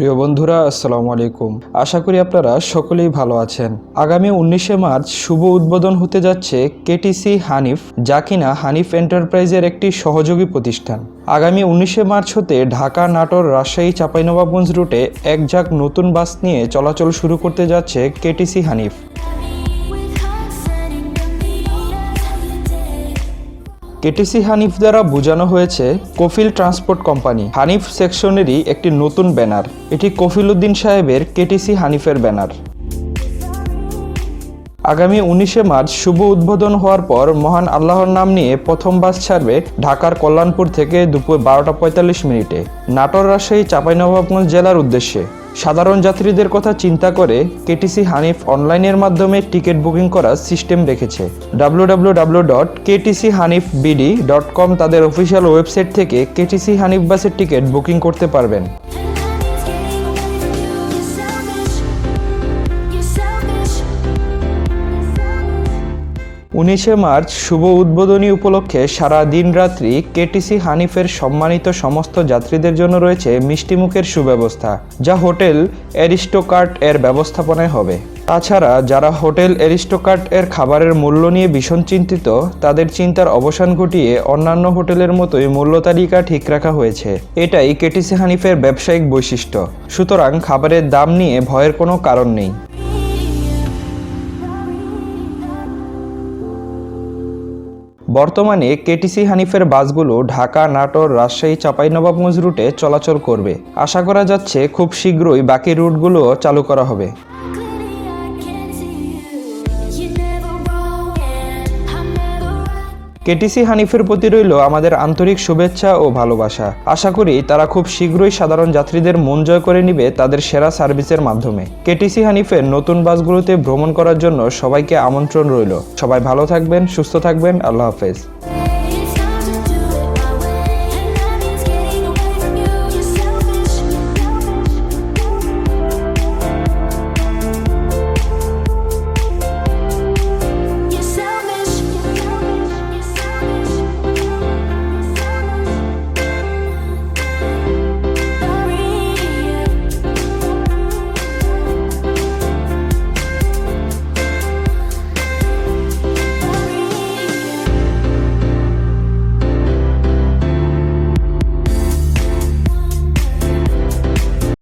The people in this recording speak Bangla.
প্রিয় বন্ধুরা, আসসালামু আলাইকুম। আশা করি আপনারা সকলেই ভালো আছেন। আগামী উনিশে মার্চ শুভ উদ্বোধন হতে যাচ্ছে কেটিসি হানিফ, যা কিনা হানিফ এন্টারপ্রাইজের একটি সহযোগী প্রতিষ্ঠান। আগামী উনিশে মার্চ হতে ঢাকা, নাটোর, রাজশাহী, চাঁপাইনবাবগঞ্জ রুটে এক ঝাঁক নতুন বাস নিয়ে চলাচল শুরু করতে যাচ্ছে কেটিসি হানিফ। কেটিসি হানিফ দ্বারা বোঝানো হয়েছে, কফিল ট্রান্সপোর্ট কোম্পানি, হানিফ সেকশনেরই একটি নতুন ব্যানার। এটি কফিল উদ্দিন সাহেবের কেটিসি হানিফের ব্যানার। আগামী উনিশে মার্চ শুভ উদ্বোধন হওয়ার পর মহান আল্লাহর নাম নিয়ে প্রথম বাস ছাড়বে ঢাকার কল্যাণপুর থেকে দুপুর বারোটা পঁয়তাল্লিশ মিনিটে। নাটোর রাজশাহী চাঁপাইনবাবগঞ্জ জেলার উদ্দেশ্যে। সাধারণ যাত্রীদের কথা চিন্তা করে কেটিসি হানিফ অনলাইনের মাধ্যমে টিকিট বুকিং করার সিস্টেম রেখেছে W dot Hanif BD dot com তাদের অফিসিয়াল ওয়েবসাইট থেকে কেটিসি হানিফ বাসের টিকিট বুকিং করতে পারবেন। উনিশে মার্চ শুভ উদ্বোধনী উপলক্ষে সারা দিন রাত্রি কেটিসি হানিফের সম্মানিত সমস্ত যাত্রীদের জন্য রয়েছে মিষ্টিমুখের সুব্যবস্থা, যা হোটেল অ্যারিস্টোকার্ট এর ব্যবস্থাপনায় হবে। তাছাড়া যারা হোটেল অ্যারিস্টোকার্ট এর খাবারের মূল্য নিয়ে ভীষণ চিন্তিত, তাদের চিন্তার অবসান ঘটিয়ে অন্যান্য হোটেলের মতোই মূল্য তালিকা ঠিক রাখা হয়েছে। এটাই কেটিসি হানিফের ব্যবসায়িক বৈশিষ্ট্য। সুতরাং খাবারের দাম নিয়ে ভয়ের কোনো কারণ নেই। বর্তমানে কেটিসি হানিফের বাসগুলো ঢাকা, নাটোর, রাজশাহী চাঁপাইনবাবগঞ্জ রুটে চলাচল করবে। আশা করা যাচ্ছে, খুব শীঘ্রই বাকি রুটগুলো চালু করা হবে। কেটিসি হানিফের প্রতি রইল আমাদের আন্তরিক শুভেচ্ছা ও ভালোবাসা। আশা করি তারা খুব শীঘ্রই সাধারণ যাত্রীদের মন জয় করে নিবে তাদের সেরা সার্ভিসের মাধ্যমে। কেটিসি হানিফের নতুন বাসগুলোতে ভ্রমণ করার জন্য সবাইকে আমন্ত্রণ রইল। সবাই ভালো থাকবেন, সুস্থ থাকবেন, আল্লাহ হাফেজ।